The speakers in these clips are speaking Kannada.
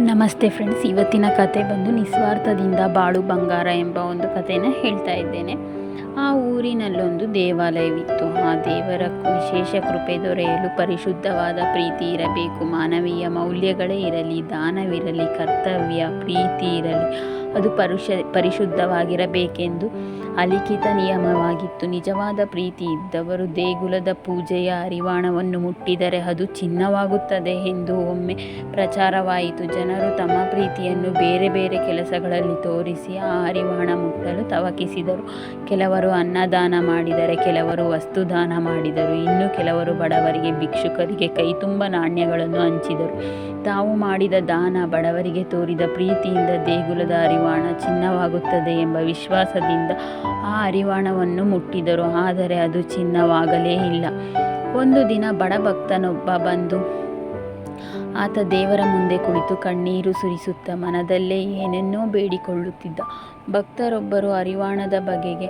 ನಮಸ್ತೆ ಫ್ರೆಂಡ್ಸ್ ಇವತ್ತಿನ ಕತೆ ಬಂದು ನಿಸ್ವಾರ್ಥದಿಂದ ಬಾಳು ಬಂಗಾರ ಎಂಬ ಒಂದು ಕಥೆನ ಹೇಳ್ತಾ ಇದ್ದೇನೆ. ಆ ಊರಿನಲ್ಲೊಂದು ದೇವಾಲಯವಿತ್ತು. ಆ ದೇವರ ವಿಶೇಷ ಕೃಪೆ ದೊರೆಯಲು ಪರಿಶುದ್ಧವಾದ ಪ್ರೀತಿ ಇರಬೇಕು. ಮಾನವೀಯ ಮೌಲ್ಯಗಳೇ ಇರಲಿ, ದಾನವಿರಲಿ, ಕರ್ತವ್ಯ, ಪ್ರೀತಿ ಇರಲಿ. ಅದು ಪರುಷ ಪರಿಶುದ್ಧವಾಗಿರಬೇಕೆಂದು ಅಲಿಖಿತ ನಿಯಮವಾಗಿತ್ತು. ನಿಜವಾದ ಪ್ರೀತಿ ಇದ್ದವರು ದೇಗುಲದ ಪೂಜೆಯ ಅರಿವಾಣವನ್ನು ಮುಟ್ಟಿದರೆ ಅದು ಚಿನ್ನವಾಗುತ್ತದೆ ಎಂದು ಒಮ್ಮೆ ಪ್ರಚಾರವಾಯಿತು. ಜನರು ತಮ್ಮ ಪ್ರೀತಿಯನ್ನು ಬೇರೆ ಬೇರೆ ಕೆಲಸಗಳಲ್ಲಿ ತೋರಿಸಿ ಆ ಅರಿವಾಣ ಮುಟ್ಟಲು ತವಕಿಸಿದರು. ಕೆಲವರು ಅನ್ನದಾನ ಮಾಡಿದರೆ ಕೆಲವರು ವಸ್ತುದಾನ ಮಾಡಿದರು. ಇನ್ನು ಕೆಲವರು ಬಡವರಿಗೆ, ಭಿಕ್ಷುಕರಿಗೆ ಕೈತುಂಬ ನಾಣ್ಯಗಳನ್ನು ಹಂಚಿದರು. ತಾವು ಮಾಡಿದ ದಾನ ಬಡವರಿಗೆ ತೋರಿದ ಪ್ರೀತಿಯಿಂದ ದೇಗುಲದ ಅರಿವಾಣ ಚಿನ್ನವಾಗುತ್ತದೆ ಎಂಬ ವಿಶ್ವಾಸದಿಂದ ಆ ಅರಿವಾಣವನ್ನು ಮುಟ್ಟಿದರು. ಆದರೆ ಅದು ಚಿನ್ನವಾಗಲೇ ಇಲ್ಲ. ಒಂದು ದಿನ ಬಡ ಭಕ್ತನೊಬ್ಬ ಬಂದು ಆತ ದೇವರ ಮುಂದೆ ಕುಳಿತು ಕಣ್ಣೀರು ಸುರಿಸುತ್ತ ಮನದಲ್ಲೇ ಏನನ್ನೋ ಬೇಡಿಕೊಳ್ಳುತ್ತಿದ್ದ. ಭಕ್ತರೊಬ್ಬರು ಅರಿವಾಣದ ಬಗೆಗೆ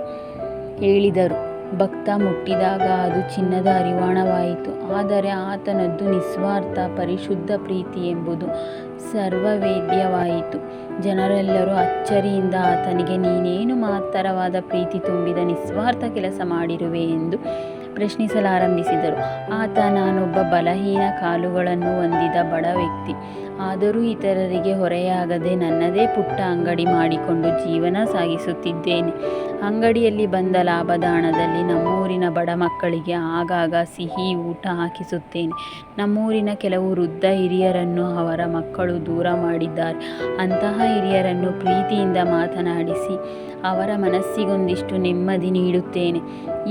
ಹೇಳಿದರು. ಭಕ್ತ ಮುಟ್ಟಿದಾಗ ಅದು ಚಿನ್ನದ ಅರಿವಾಣವಾಯಿತು ಆದರೆ ಆತನದ್ದು ನಿಸ್ವಾರ್ಥ, ಪರಿಶುದ್ಧ ಪ್ರೀತಿ ಎಂಬುದು ಸರ್ವವೇದ್ಯವಾಯಿತು. ಜನರೆಲ್ಲರೂ ಅಚ್ಚರಿಯಿಂದ ಆತನಿಗೆ, ನೀನೇನು ಮಹತ್ತರವಾದ ಪ್ರೀತಿ ತುಂಬಿದ ನಿಸ್ವಾರ್ಥ ಕೆಲಸ ಮಾಡಿರುವೆ ಎಂದು ಪ್ರಶ್ನಿಸಲಾರಂಭಿಸಿದರು. ಆತ, ನಾನೊಬ್ಬ ಬಲಹೀನ ಕಾಲುಗಳನ್ನು ಹೊಂದಿದ ಬಡ ವ್ಯಕ್ತಿ. ಆದರೂ ಇತರರಿಗೆ ಹೊರೆಯಾಗದೆ ನನ್ನದೇ ಪುಟ್ಟ ಅಂಗಡಿ ಮಾಡಿಕೊಂಡು ಜೀವನ ಸಾಗಿಸುತ್ತಿದ್ದೇನೆ. ಅಂಗಡಿಯಲ್ಲಿ ಬಂದ ಲಾಭದ ಹಣದಲ್ಲಿ ನಮ್ಮೂರಿನ ಬಡ ಮಕ್ಕಳಿಗೆ ಆಗಾಗ ಸಿಹಿ ಊಟ ಹಾಕಿಸುತ್ತೇನೆ. ನಮ್ಮೂರಿನ ಕೆಲವು ವೃದ್ಧ ಹಿರಿಯರನ್ನು ಅವರ ಮಕ್ಕಳು ದೂರ ಮಾಡಿದ್ದಾರೆ. ಅಂತಹ ಹಿರಿಯರನ್ನು ಪ್ರೀತಿಯಿಂದ ಮಾತನಾಡಿಸಿ ಅವರ ಮನಸ್ಸಿಗೊಂದಿಷ್ಟು ನೆಮ್ಮದಿ ನೀಡುತ್ತೇನೆ.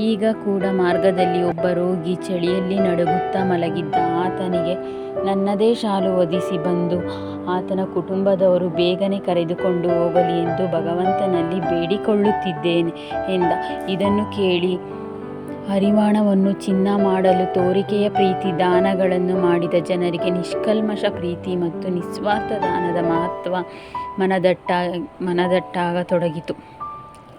ಈಗ ಕೂಡ ಮಾರ್ಗದಲ್ಲಿ ಒಬ್ಬ ರೋಗಿ ಚಳಿಯಲ್ಲಿ ನಡುಗುತ್ತಾ ಮಲಗಿದ್ದ ಆತನಿಗೆ ನನ್ನದೇ ಶಾಲು ಒದಿಸಿ ಬಂದು ಆತನ ಕುಟುಂಬದವರು ಬೇಗನೆ ಕರೆದುಕೊಂಡು ಹೋಗಲಿ ಎಂದು ಭಗವಂತನಲ್ಲಿ ಬೇಡಿಕೊಳ್ಳುತ್ತಿದ್ದೇನೆ ಎಂದ. ಇದನ್ನು ಕೇಳಿ ಹರಿವಾಣವನ್ನು ಚಿನ್ನ ಮಾಡಲು ತೋರಿಕೆಯ ಪ್ರೀತಿ ದಾನಗಳನ್ನು ಮಾಡಿದ ಜನರಿಗೆ ನಿಷ್ಕಲ್ಮಶ ಪ್ರೀತಿ ಮತ್ತು ನಿಸ್ವಾರ್ಥ ದಾನದ ಮಹತ್ವ ಮನದಟ್ಟ ಮನದಟ್ಟಾಗತೊಡಗಿತು.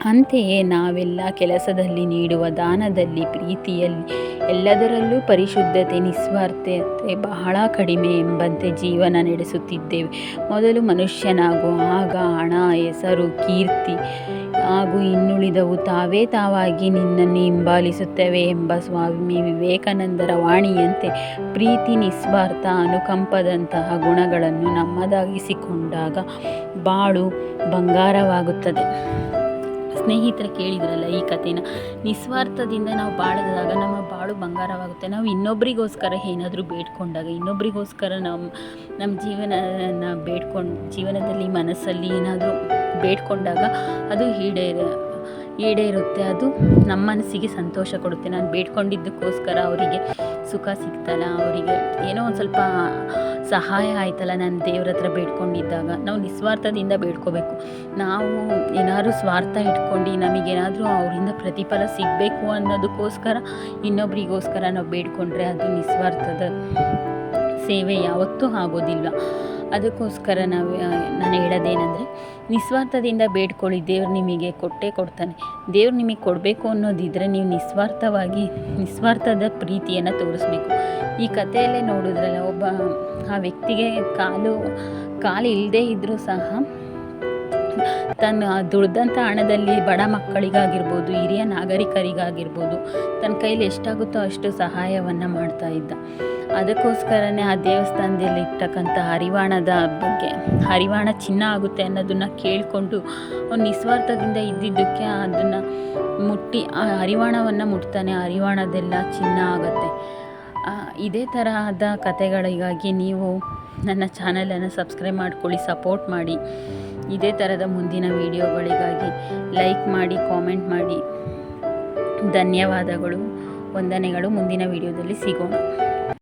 ಅಂತೆಯೇ ನಾವೆಲ್ಲ ಕೆಲಸದಲ್ಲಿ ನೀಡುವ ದಾನದಲ್ಲಿ, ಪ್ರೀತಿಯಲ್ಲಿ ಎಲ್ಲದರಲ್ಲೂ ಪರಿಶುದ್ಧತೆ, ನಿಸ್ವಾರ್ಥತೆ ಬಹಳ ಕಡಿಮೆ ಎಂಬಂತೆ ಜೀವನ ನಡೆಸುತ್ತಿದ್ದೇವೆ. ಮೊದಲು ಮನುಷ್ಯನಾಗುವ ಆಗ ಹಣ, ಹೆಸರು, ಕೀರ್ತಿ ಹಾಗೂ ಇನ್ನುಳಿದವು ತಾವೇ ತಾವಾಗಿ ನಿನ್ನನ್ನು ಹಿಂಬಾಲಿಸುತ್ತವೆ ಎಂಬ ಸ್ವಾಮಿ ವಿವೇಕಾನಂದರ ವಾಣಿಯಂತೆ ಪ್ರೀತಿ, ನಿಸ್ವಾರ್ಥ, ಅನುಕಂಪದಂತಹ ಗುಣಗಳನ್ನು ನಮ್ಮದಾಗಿಸಿಕೊಂಡಾಗ ಬಾಳು ಬಂಗಾರವಾಗುತ್ತದೆ. ಸ್ನೇಹಿತರೆ ಕೇಳಿದ್ರಲ್ಲ ಈ ಕಥೆನ, ನಿಸ್ವಾರ್ಥದಿಂದ ನಾವು ಬಾಳಿದಾಗ ನಮ್ಮ ಬಾಳು ಬಂಗಾರವಾಗುತ್ತೆ. ನಾವು ಇನ್ನೊಬ್ಬರಿಗೋಸ್ಕರ ಏನಾದರೂ ಬೇಡ್ಕೊಂಡಾಗ, ಇನ್ನೊಬ್ರಿಗೋಸ್ಕರ ನಮ್ಮ ನಮ್ಮ ಜೀವನನ ಬೇಡ್ಕೊಂಡು, ಜೀವನದಲ್ಲಿ ಮನಸ್ಸಲ್ಲಿ ಏನಾದರೂ ಬೇಡ್ಕೊಂಡಾಗ ಅದು ಈಡೇರ ಈಡೇರುತ್ತೆ. ಅದು ನಮ್ಮ ಮನಸ್ಸಿಗೆ ಸಂತೋಷ ಕೊಡುತ್ತೆ. ನಾನು ಬೇಡ್ಕೊಂಡಿದ್ದಕ್ಕೋಸ್ಕರ ಅವರಿಗೆ ಸುಖ ಸಿಗ್ತಲ್ಲ, ಅವರಿಗೆ ಏನೋ ಒಂದು ಸ್ವಲ್ಪ ಸಹಾಯ ಆಯ್ತಲ್ಲ. ನಾನು ದೇವ್ರ ಹತ್ರ ಬೇಡ್ಕೊಂಡಿದ್ದಾಗ ನಾವು ನಿಸ್ವಾರ್ಥದಿಂದ ಬೇಡ್ಕೋಬೇಕು. ನಾವು ಏನಾದರೂ ಸ್ವಾರ್ಥ ಇಟ್ಕೊಂಡು ನಮಗೇನಾದರೂ ಅವರಿಂದ ಪ್ರತಿಫಲ ಸಿಗಬೇಕು ಅನ್ನೋದಕ್ಕೋಸ್ಕರ ಇನ್ನೊಬ್ರಿಗೋಸ್ಕರ ನಾವು ಬೇಡ್ಕೊಂಡ್ರೆ ಅದು ನಿಸ್ವಾರ್ಥದ ಸೇವೆ ಯಾವತ್ತೂ ಆಗೋದಿಲ್ಲ. ಅದಕ್ಕೋಸ್ಕರ ನಾವು ನಾನು ಹೇಳೋದೇನೆಂದರೆ, ನಿಸ್ವಾರ್ಥದಿಂದ ಬೇಡ್ಕೊಳ್ಳಿ. ದೇವ್ರು ನಿಮಗೆ ಕೊಟ್ಟೇ ಕೊಡ್ತಾನೆ. ದೇವ್ರು ನಿಮಗೆ ಕೊಡಬೇಕು ಅನ್ನೋದಿದ್ದರೆ ನೀವು ನಿಸ್ವಾರ್ಥವಾಗಿ, ನಿಸ್ವಾರ್ಥದ ಪ್ರೀತಿಯನ್ನು ತೋರಿಸ್ಬೇಕು. ಈ ಕಥೆಯಲ್ಲೇ ನೋಡಿದ್ರಲ್ಲ ಒಬ್ಬ, ಆ ವ್ಯಕ್ತಿಗೆ ಕಾಲು ಕಾಲು ಇಲ್ಲದೇ ಇದ್ದರೂ ಸಹ ತನ್ನ ದುಡ್ದಂಥ ಹಣದಲ್ಲಿ ಬಡ ಮಕ್ಕಳಿಗಾಗಿರ್ಬೋದು, ಹಿರಿಯ ನಾಗರಿಕರಿಗಾಗಿರ್ಬೋದು, ತನ್ನ ಕೈಲಿ ಎಷ್ಟಾಗುತ್ತೋ ಅಷ್ಟು ಸಹಾಯವನ್ನು ಮಾಡ್ತಾ ಇದ್ದ. ಅದಕ್ಕೋಸ್ಕರನೇ ಆ ದೇವಸ್ಥಾನದಲ್ಲಿ ಇರ್ತಕ್ಕಂಥ ಹರಿವಾಣದ ಬಗ್ಗೆ, ಹರಿವಾಣ ಚಿನ್ನ ಆಗುತ್ತೆ ಅನ್ನೋದನ್ನು ಕೇಳಿಕೊಂಡು ಅವನು ನಿಸ್ವಾರ್ಥದಿಂದ ಇದ್ದಿದ್ದಕ್ಕೆ ಅದನ್ನು ಮುಟ್ಟಿ, ಆ ಹರಿವಾಣವನ್ನು ಮುಟ್ತಾನೆ, ಹರಿವಾಣದೆಲ್ಲ ಚಿನ್ನ ಆಗುತ್ತೆ. ಇದೇ ತರಹದ ಕತೆಗಳಿಗಾಗಿ ನೀವು ನನ್ನ ಚಾನಲನ್ನು ಸಬ್ಸ್ಕ್ರೈಬ್ ಮಾಡ್ಕೊಳ್ಳಿ, ಸಪೋರ್ಟ್ ಮಾಡಿ. ಇದೇ ಥರದ ಮುಂದಿನ ವಿಡಿಯೋಗಳಿಗಾಗಿ ಲೈಕ್ ಮಾಡಿ ಕಾಮೆಂಟ್ ಮಾಡಿ. ಧನ್ಯವಾದಗಳು. ವಂದನೆಗಳು. ಮುಂದಿನ ವಿಡಿಯೋದಲ್ಲಿ ಸಿಗೋಣ.